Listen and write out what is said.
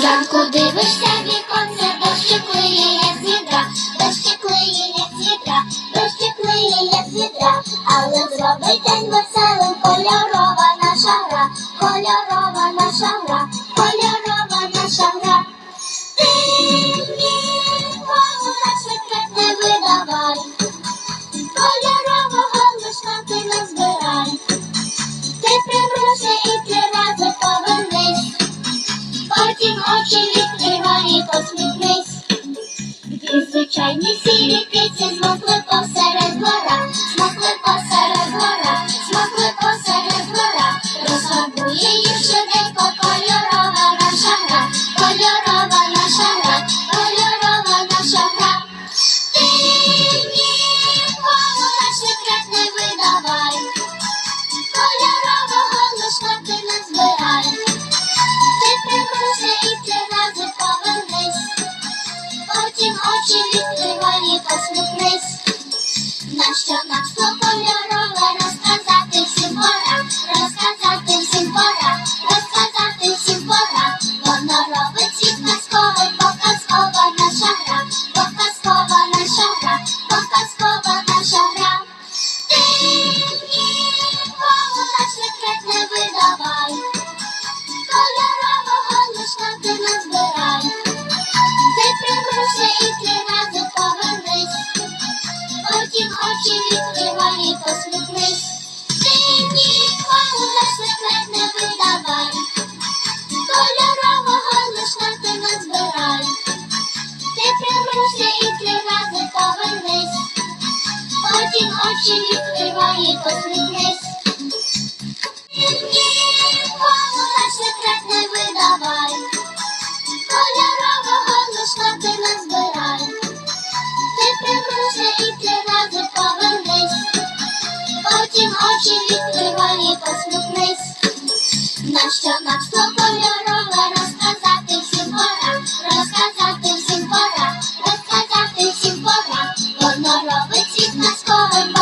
Зранку дивишся в віконце, дощик лиє, як з відра, дощик як з відра, дощик як з відра, але зробить день веселим, кольорова Потім очі відкривай і посміхнись. Дві звичайні сірі киці змокли посеред двора, очі відкривай і посміхнись. Нащо нам скло кольорове розказати всім пора, розказати всім пора, розказати всім пора. Воно робить світ потім очі відкривай і посміхнись. Ти нікому наш секрет не видавай, кольорового лишка ти назбирай, ти примружся і три рази повернись, потім очі відкривай і посміхнись. що нам з тобою розказати всім пора, розказати всім пора, розказати всім пора, воно робить світ на сковим